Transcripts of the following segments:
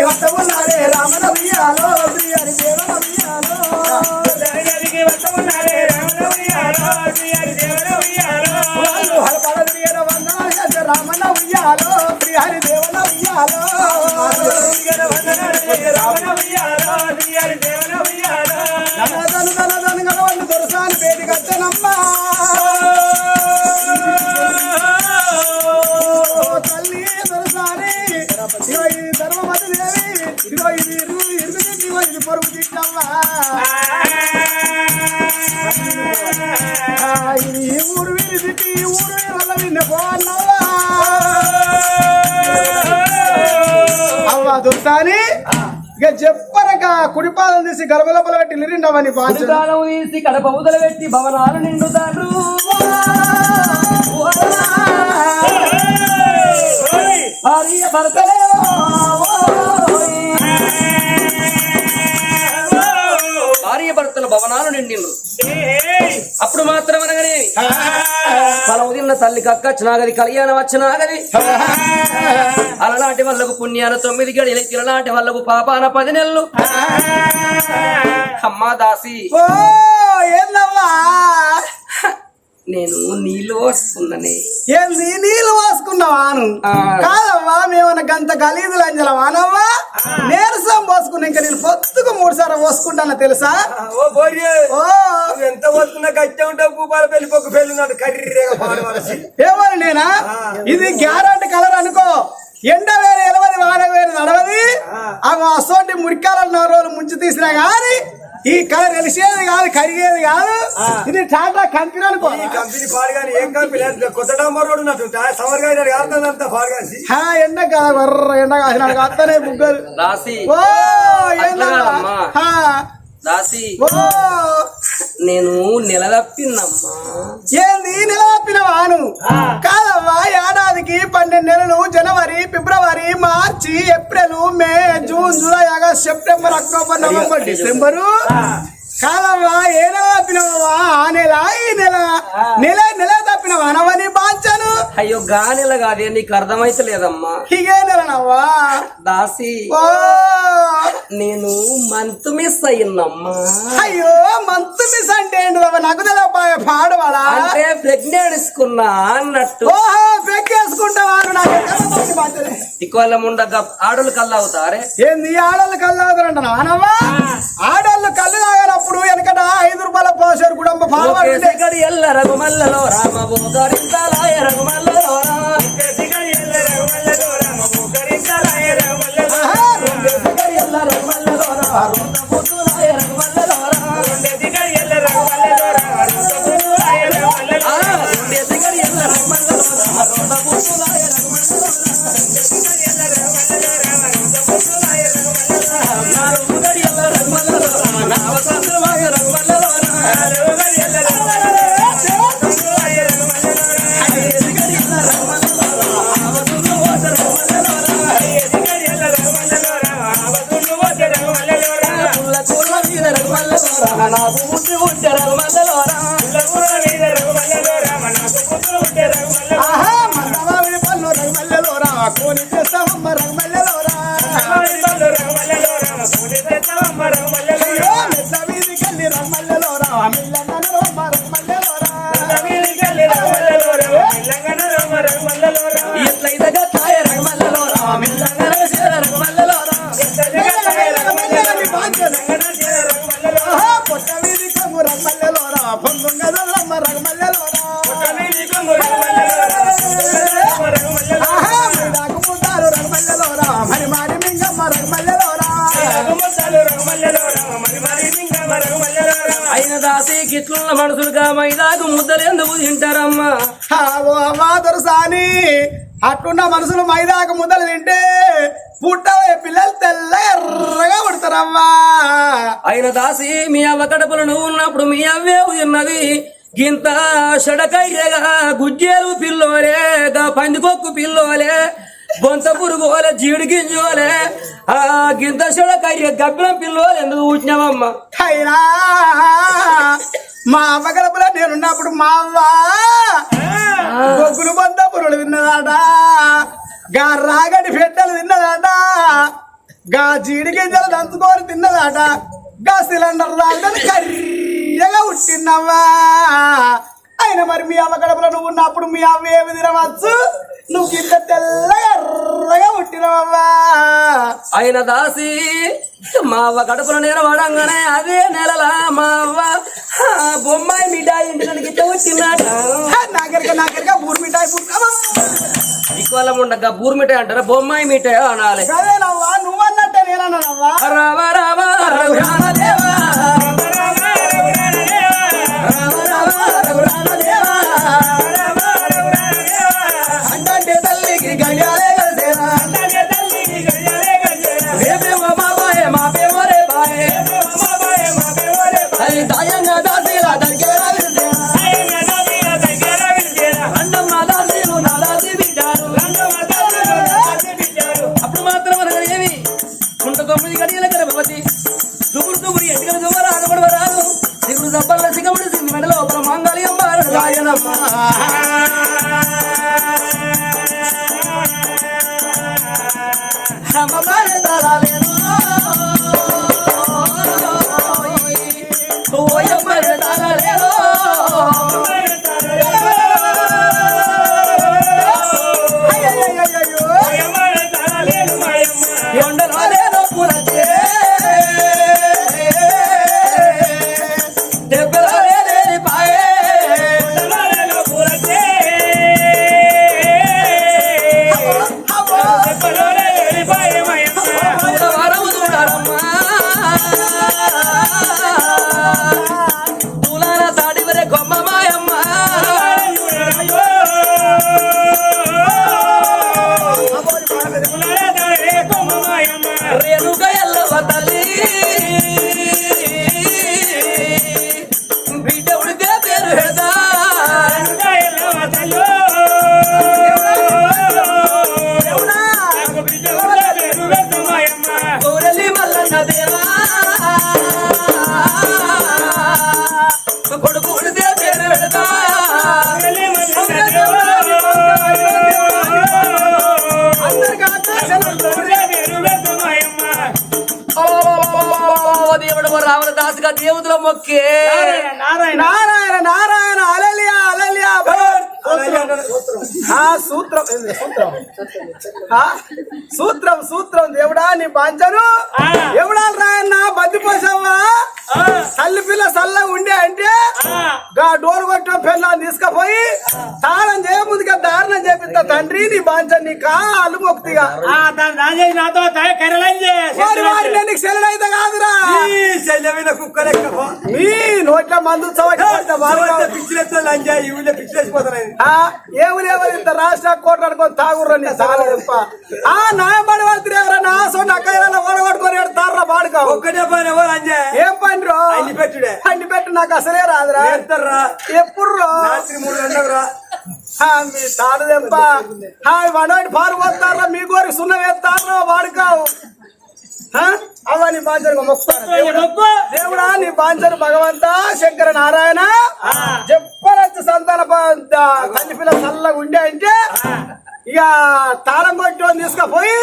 హస్త ఉన్నారే రమణ ఉయ్యాలో హరి దేవన ఉయ్యాలో వాళ్ళు హరపడ తిరిగిన వందనాలు రమణ ఉయ్యాలో శ్రీహరి దేవుల ఉయ్యాలో ధనధను ఇదిగో ఇది ధర్మమతి దేవి ఇదిగో ఇది ఇరుగు ఇరుగు ఇదిగో ఇది పొరుగు తిట్టమ్మా ఇది ఈ ఊరు వీరి తిట్టి ఈ ఊరు వల్ల నిన్న ఇక చెప్పనక కుడిపాదం తీసి గలబలబల పెట్టి నిరిండవని బాధ్యత తీసి గడప ఊదల పెట్టి భవనాలు నిండుతారు. భార్య భర్తలే భార్య భర్తల భవనాలు నిండిండ్రు అప్పుడు మాత్రం అనగానే పొలం తిన్న తల్లి కక్క వచ్చినాగది కళ్యాణం వచ్చినాగది అలనాటి వాళ్ళకు పుణ్యాన తొమ్మిది గడియలు తిలనాటి వాళ్ళకు పాపాన పది నెలలు. అమ్మా దాసి. ఏందవ్వా నేను నీళ్ళు వస్తున్ననే ఏంది? నీళ్ళు పోసుకున్నావాను. కాదవ్వా మేమన్నా గంత గలీదులు అంజలవానవ్వా నీరసం పోసుకున్నా ఇంకా నేను పొత్తుకు మూడు సార్లు పోసుకుంటాను తెలుసా? ఓ ఓ. ఎంత వస్తున్నా గట్టె ఉంటావు కూపాల పెళ్ళి పొక్కు కర్రీగా పాడవలసి ఏమని నేనా? ఇది గ్యారంటీ కలర్ అనుకో. ఎండ వేరే ఎలవది వార వేరే నడవది. అవి అసోటి మురికాల నాలుగు రోజులు ముంచి తీసినా గాని ఈ కలర్ వెలిసేది కాదు కరిగేది కాదు. ఇది టాటా కంపెనీ అనుకో. ఈ కంపెనీ పాడుగాని ఏం కంపెనీ? లేదు. కొత్త డాంబర్ రోడ్ ఉన్నట్టు సమర్ గారి ఆడుతుందంతా పాడుగాసి హా, ఎండ కాదు వర్ర ఎండ కాసినాడు. అత్తనే బుగ్గలు దాసి ఓ ఏందమ్మా? దాసి. నేను నిలదప్పిందమ్మా ఏంది కాదవ్వా ఏడాదికి పన్నెండు నెలలు జనవరి ఫిబ్రవరి మార్చి April May June July August September October November December. కాదవ్వా ఏ నెల తప్పినవా ఆ నెల ఈ నెల. నెల నెల తప్పినవా? అనవని బాంచను. అయ్యో గా నెల కాదే నీకు అర్థమైతే లేదమ్మా ఇగే నెలనవ్వా దాసి. ఓ! నేను మంతు మిస్ అయ్యిందమ్మా. అయ్యో మంత్ మిస్ అంటే ఏంటి నాకు తెలపాయ పాడవాడా? అంటే ప్రెగ్నెన్స్కున్నా అన్నట్టు. ఓహో నాకు. ఇకోళ్ళ ముండగా ఆడోళ్ళు కళ్ళు అవుతారే? ఏంది ఆడోళ్ళు కళ్ళు తాగుతారంట నానమ్మా ఆడోళ్ళు కళ్ళు తాగినప్పుడు వెనకట ఐదు రూపాయల పోసారు ఉండే. గడి ఎల్ల రఘుమల్లలో రామ బోధరించాలాయ రఘుమల్లలో ఆహా, రఘుమల్లలో రా, అయ్యో, తింటారమ్మా అట్టున్న మనుషులు మైదాకు ముద్దలు తింటే పుట్టబోయే పిల్లలు తెల్ల ఎర్రగా పుడతారమ్మా. ఆయన దాసి మీ అవ్వ కడుపులో నువ్వు ఉన్నప్పుడు మీ అవ్వే ఉన్నది గింత షడకయ్యగా గుజ్జేలు పిల్లోలే గా పందికొక్కు పిల్లోలే. బొంత పురుగోలే జీడి గింజోలే ఆ గింత షడకయ్య గబ్బిలం పిల్లోలే ఎందుకు కూర్చున్నావమ్మా మా అమ్మ గడపలో నేనున్నప్పుడు మా అవ్వ గొగ్గులు బంద పురుడు తిన్నదాట. గా రాగడి పెట్టెలు తిన్నదాట. గా జీడి గింజలు దంచుకొని తిన్నదాట. గా సిలిండర్ దాంట్లో కర్రీగా ఉట్టినవ్వా. అయినా మరి మీ అమ్మ గడపలో నువ్వు ఉన్నప్పుడు మీ అవ్వ ఏమి తినవచ్చు? నువ్వు ఇంత తెల్లగా ఎర్రగా పుట్టినవమ్మా ఆయన దాసి మా అవ్వ కడుపులో నేను పడంగానే అదే నెలలా మా అవ్వ బొమ్మాయి మిఠాయి ఇంటి గిట్ట వచ్చిందట నాగరిక నాగరిక బూర్ మిఠాయి! దిక్కువల్ల ఉండగా బూరు మిఠాయి అంటారా బొమ్మాయి మిఠాయి అనాలి నువ్వన్నట్టే నేనన్నానవ్వా రామ రామ రఘురామ మొక్కే నారాయణ నారాయణ. అలలియా అలలియా సూత్రం. సూత్రం. సూత్రం. సూత్రం దేవుడా నీ బాంచను. ఎవడా రాయన్న? బద్దిపోసావా? తల్లి పిల్ల సల్ల ఉండే అంటే? గా డోర్ కొట్టిన పిల్లని తీసుకుపోయి తాళం చేయముందుగా దారుణం చేపిస్తా తండ్రి నీ బాంచన్ నీ కాలు మొక్తిగా నీకు సెలడైతే కాదురా. చెల్లెమైన కుక్క లెక్క పో. నీ నోట్ల మందు ఏమి ఇంత రాష్ట్ర కోట్లు అనుకొని తాగుర్రా నీ చాలా తప్ప ఆ నాయబడి పడుతుంది ఎవరా నా సో నక్కయ్యలో ఓడగొట్టుకొని ఎడతారా వాడుకో ఒక్కటే పని ఎవరు లంజా ఏం పని రో అన్ని పెట్టుడే. అన్ని పెట్టు నాకు అసలే రాదురా. చేస్తారా ఎప్పుడు రో? రాత్రి మూడు గంటలకు రా. మీ తాడు దెబ్బ వడోటి పాలు పోతారా మీ గోరి సున్నం వేస్తారా? వాడుకావు. అవ్వ నీ బాంచరు మొక్కుతాను. దేవుడా నీ బాంచరు భగవంత శంకర నారాయణ. చెప్పనచ్చు సంతాన తల్లి పిల్ల చల్లగా ఉండే అంటే ఇక తాళం కొట్టి తీసుకుపోయి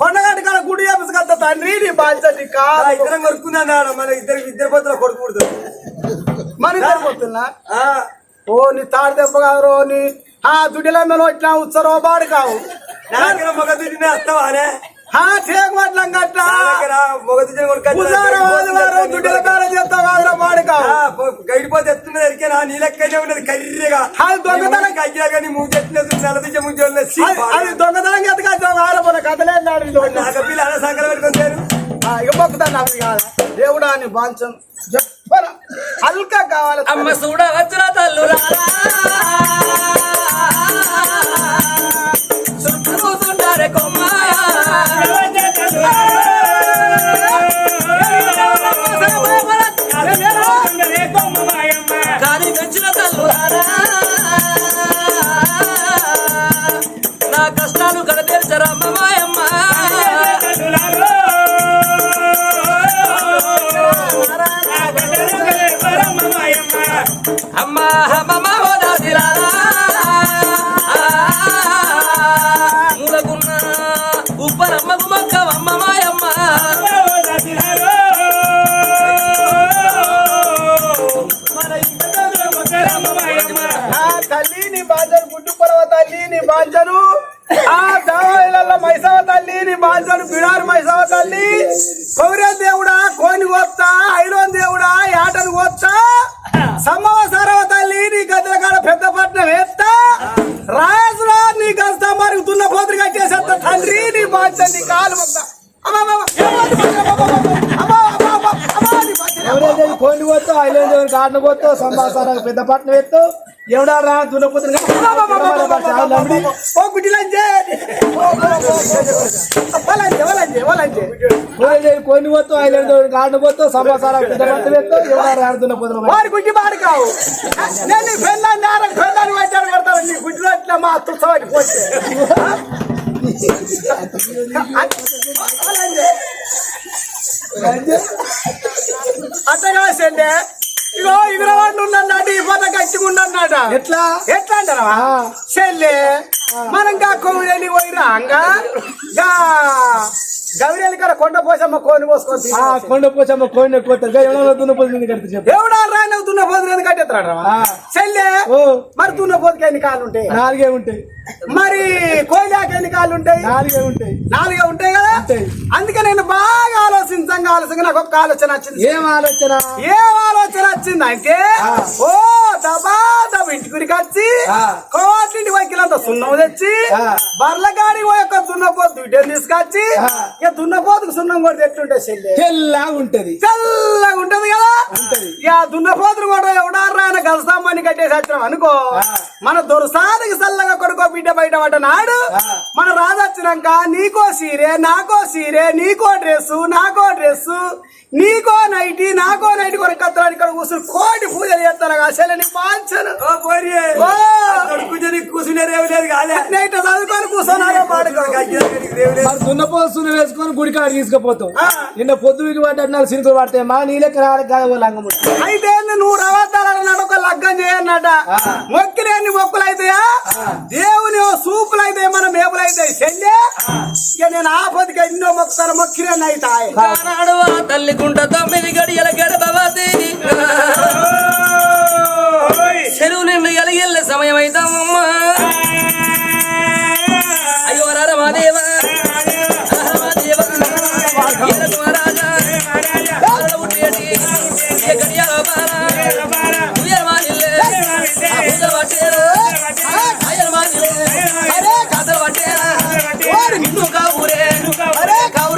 కొండగడ్డ కాడ గుడి చేపించుకొస్తా తండ్రి నీ బాంచరు కాదు. ఇద్దరం కొరుకుందా మన ఇద్దరు ఇద్దరు పొత్తుల కొడుకు మన సరిపోతున్నా ఓ నీ తాడు దెబ్బ కాదు నీ ఆ దుడ్డిల మీద వచ్చిన ఉత్సరో బాడు కావు. మగ దుడ్డినే నా లెక్కనే ఉన్నది కర్రీగా. దొంగతనం కానీ మూడు చెట్టినది ముందు అది- దొంగతనం సంకలం. ఇక మొక్కుతాను దేవుడా అని బాంచం. హల్కా కావాలి అమ్మ చూడ వచ్చిన తల్లు చూస్తుంటారే కొమ్మాయ కానీ పెంచిన తల్లు నా కష్టాలు మాయమ్మ అమ్మ అమ్మమ్మ ఆ నీ గుడ్డు నీ దావాయిల మైసవ తల్లి నీ బాంజను బిడారు మైసవ తల్లి. కౌరే నీ నీ కాలు మొక్క ఎవరైతే కోండి పోతావు ఐలేంద్ర కాటను పోతావు సంభాసన పెద్ద పట్నం ఎత్తు ఎవడా రా దున్నపోతుంది కోండి పోతావు ఐలేంద్ర కాటను పోతావు సంభాసన పెద్ద పట్నం ఎత్తు ఎవడా రా దున్నపోతుంది వారి గుడ్డి బాడు కావు నేను పెళ్ళాన్ని పెళ్ళాన్ని వచ్చాను పడతాను నీ గుడ్డిలో అట్లా మా తుసవాడి పోతే అట్టగా సెండే ఇగో ఇగురవాడు ఉన్నాడు ఈ పొద గట్టిగుండన్నాడ ఎట్లా? ఎట్లా అంటారా చెల్లె మనం గా కోవిడని పోయిరా అంగా? గా. గౌరీలు కదా కొండ పోసమ్మ కోని పోసుకొని కొండ పోచమ్మ కోండి పోతుంది ఎవడో దున్నపోతుంది కడితే చెప్పు. దేవుడా రాయన దున్న పోతున్నది కట్టేస్తాడు. చెల్లె మరి దున్న పోతుకి ఎన్ని కాళ్ళు ఉంటాయి? నాలుగే ఉంటాయి. మరి కోయిలాకి ఎన్ని కాళ్ళు ఉంటాయి నాలుగే ఉంటాయి నాలుగే ఉంటాయి కదా. అందుకే నేను బాగా ఆలోచించంగా ఆలోచనగా నాకు ఒక ఆలోచన వచ్చింది ఏం ఆలోచన ఏం ఆలోచన వచ్చింది అంటే. ఓ దబా దబ ఇంటికి వచ్చి. కోటింటి వైకిలంత సున్నం తెచ్చి ఆ. బర్ల గాడి పోయి ఒక దున్నపోతు దుడ్డని తీసుకొచ్చి. ఇక దున్నపోతుకు సున్నం కూడా ఎట్లుంటే చెల్లె తెల్లా ఉంటది చల్లగా ఉంటది కదా. ఇక దున్నపోతులు కూడా ఎవడారా ఆయన గలసామని కట్టేసి వచ్చినాం అనుకో. మన దొరసానికి చల్లగా కొడుకో బిడ్డ బయట పడ్డ నాడు ఆ. మన రాజు వచ్చినాక నీకో సీరే నాకో సీరే నీకో డ్రెస్సు నాకో డ్రెస్సు నీకో నైటి నాకో నైటి కొరకు కత్తరాని ఇక్కడ కూర్చుని కోటి పూజలు చేస్తాను అసలు నీ పాంచను. ఓ పోరి ఓ! కూర్చొని రేవు లేదు నైట్ చదువుకొని కూర్చున్నారో పాడుకో రేవు లేదు. మరి దున్నపోసులు వేసుకొని గుడికాడ తీసుకుపోతావు ఆ. నిన్న పొద్దుకి పడ్డాడు నాకు సినుకులు పడతాయి మా నీళ్ళకి రావాలి కాదు లంగం అయితే నువ్వు రవద్దాలన్నాడు ఒక లగ్గం చేయన్నట. తల్లి గుంట తొమ్మిది గడి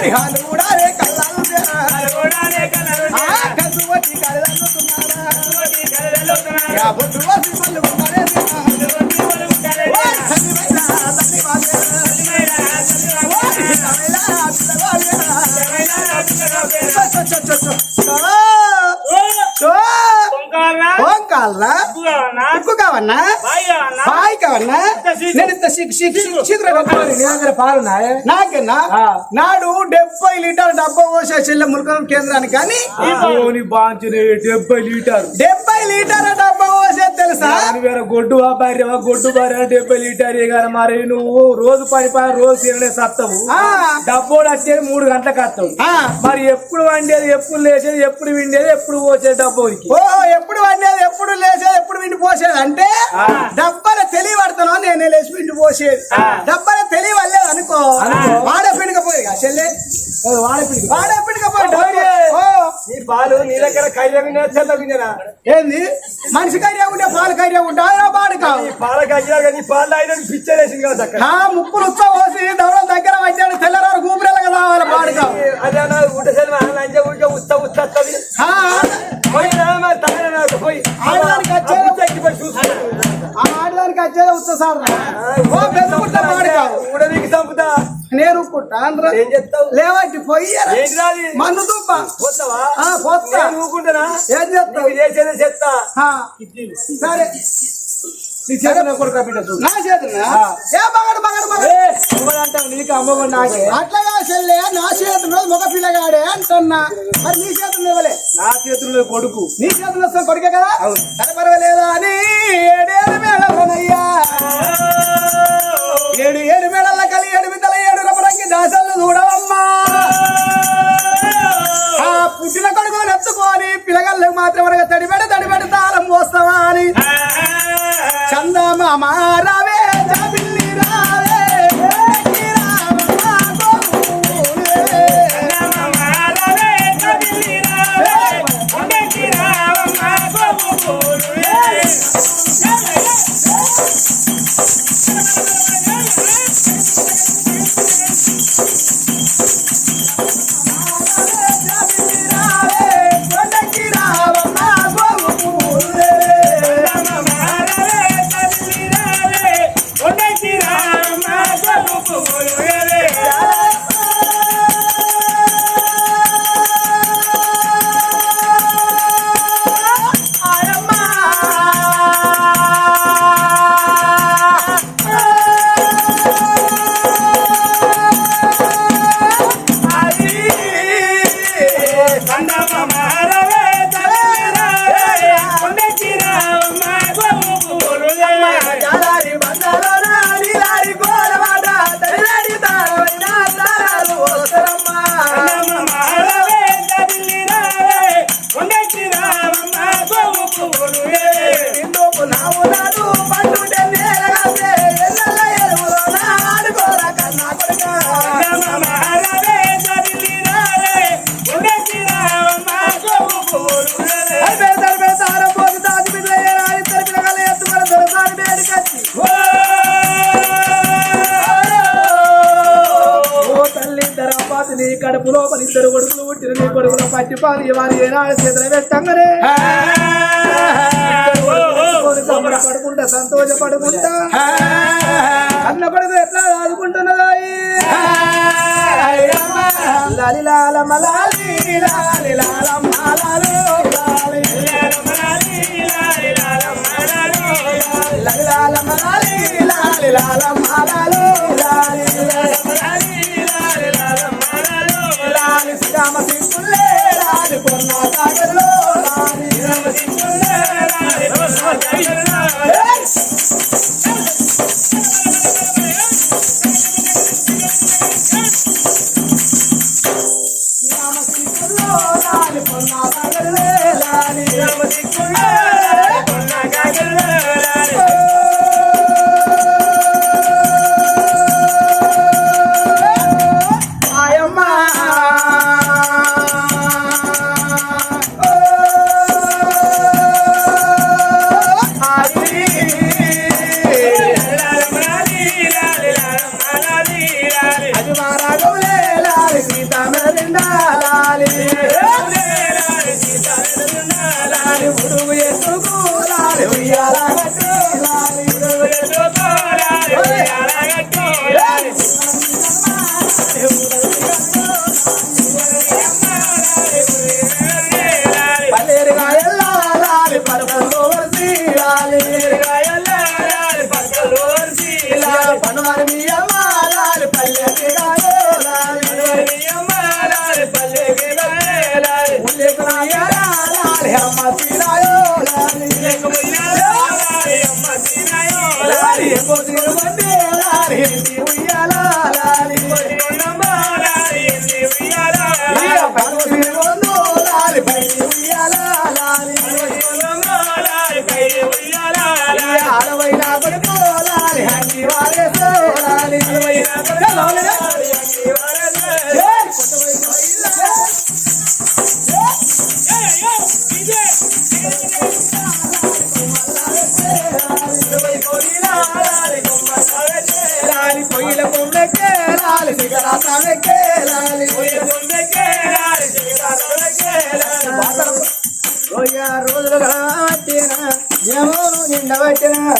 Alejandro నాడు డెబ్బై లీటర్ డబ్బా పోసే చెల్లె ములకం కేంద్రానికి కానీ డెబ్బై లీటర్ డెబ్బై లీటర్ డబ్బా పోసే తెలుసా? గొడ్డు భార్యవా గొడ్డు భార్య డెబ్బై లీటర్ కానీ మరి? నువ్వు రోజు పని పని రోజు తినలే సత్తవు. డబ్బోడు వచ్చేది మూడు గంటలకు వస్తావు. మరి ఎప్పుడు వండేది ఎప్పుడు లేచేది ఎప్పుడు విండేది ఎప్పుడు పోసేది డబ్బోడికి ఓ ఎప్పుడు వండేది ఎప్పుడు లేచేది? విండి పోసేది అంటే డబ్బల తెలియబడతాను నేను లేచి విండి పోసేది. డబ్బల తెలియవలేదు అనుకో. వాడే పిండికపోయి చెల్లె. వాడే పిడికి. వాడే పిండికపోయి నీ పాలు నీ దగ్గర చెల్లగినా ఏంది? మనిషి కర్య ఉంటే పాలు కర్య ఉంటా పాడు కావు నీ పాల నీ పాలు అయినా పిచ్చరేసింది కదా ఆ ముక్కులు ఉత్సవ పోసి దవడం దగ్గర వచ్చాడు తెల్లరారు గూపిరెళ్ళగా రావాలి పాడు కావు అదే అన్న ఊట ఊరికే ఉత్త పోయి నాకు పోయి. వచ్చేది ఉత్సవ సార్. ఊడవికి చంపుతా నేను కుట్టాను ఏం చెప్తావు ఏంటి రాది మన్ను దుబ్బ. పోతావా ఆ, పోతా. నేను ఊరుకుంటానా ఏం చేస్తావు? నీకు చేసేదే చెప్తా సరే. నీ కొడుకు చేతున్నా ఏ మగడు మగడు నీకు అమ్మగడు నాకే? అట్లగా చెల్లె నా చేతుల్లో మగ పిల్లగాడే అంటున్నా. మరి నీ చేతులు ఇవ్వలే నా చేతుల్లో కొడుకు. నీ చేతులు వస్తాం కొడుకే కదా? సరే పర్వాలేదా? అని ఏడేడు మేళయ్యా ఏడు ఏడు మేళల్ల కలి ఏడు బిడ్డల ఏడు రమరంగి దాసలు చూడవమ్మా. ఆ పుట్టిన కొడుకుని ఎత్తుకొని పిల్లగల్లకు మాత్రం వరగా చందమామ రావే జాబిల్లి Wow. పాలి వారి ఏనాడు చేతులు పెట్టంగానే. పడుకుంటా సంతోషపడుకుంటా అన్న కొడుకు ఎట్లా ఆదుకుంటున్నదా లాలి లాలమ్మ లాలి లాలి లాలమ్మ లాలి లాలి. లాలి శ్రీరామ అలవైనా కొడుకోలాలి హంగి వారే సోలాలి. అలవైనా కొడుకోలాలి Thank you.